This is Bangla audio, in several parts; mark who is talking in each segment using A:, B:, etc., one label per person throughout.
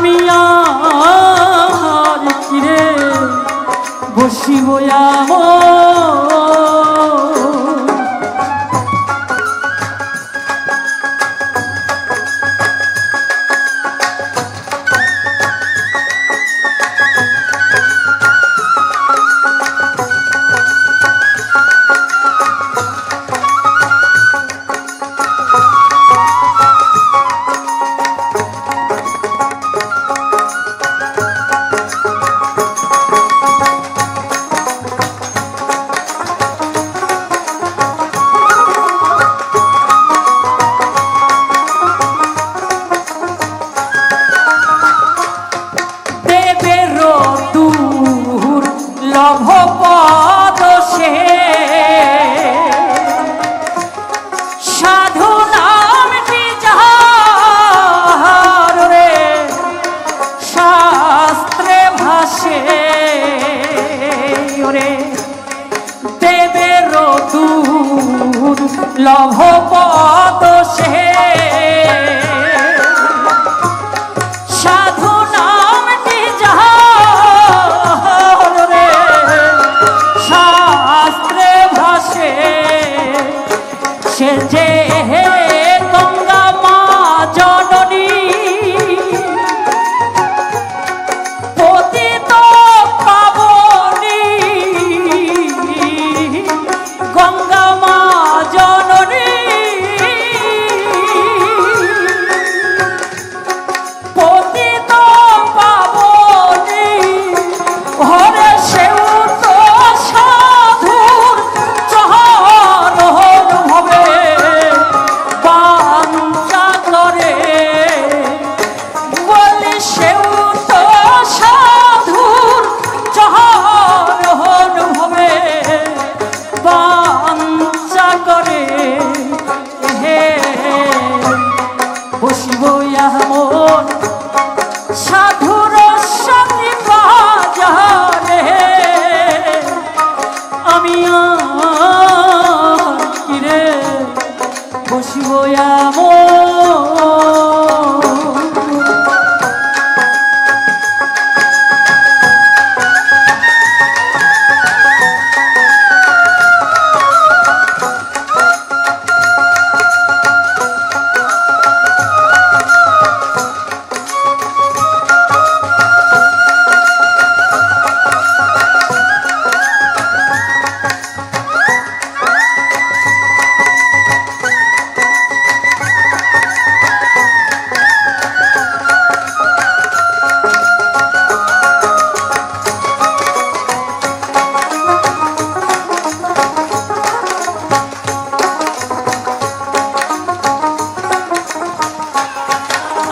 A: আমি আর কিরে বসিব আমার করে দেবে রতু লভ পদ সে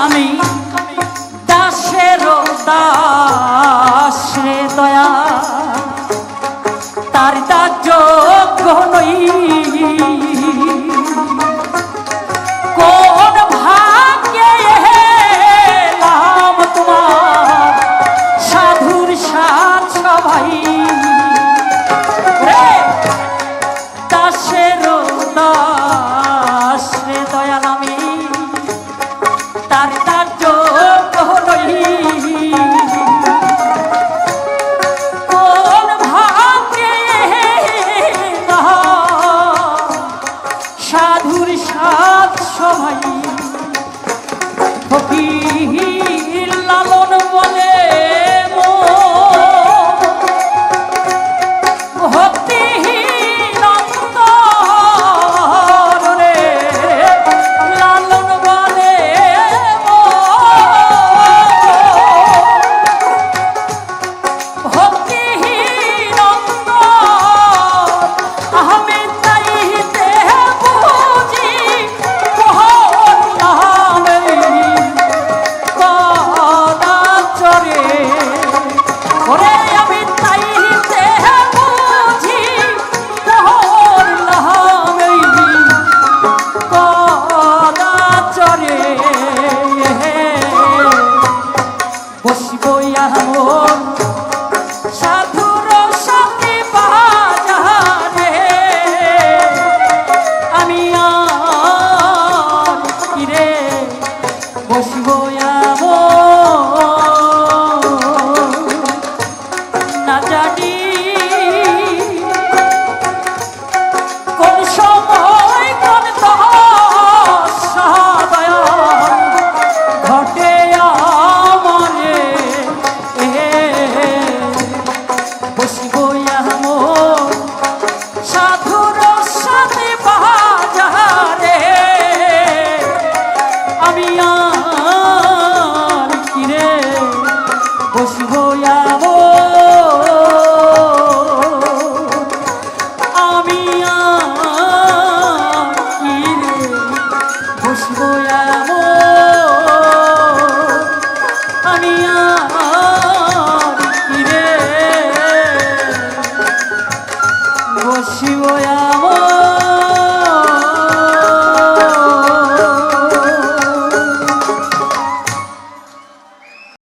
A: homem সাধুর সাত সবাই ফকির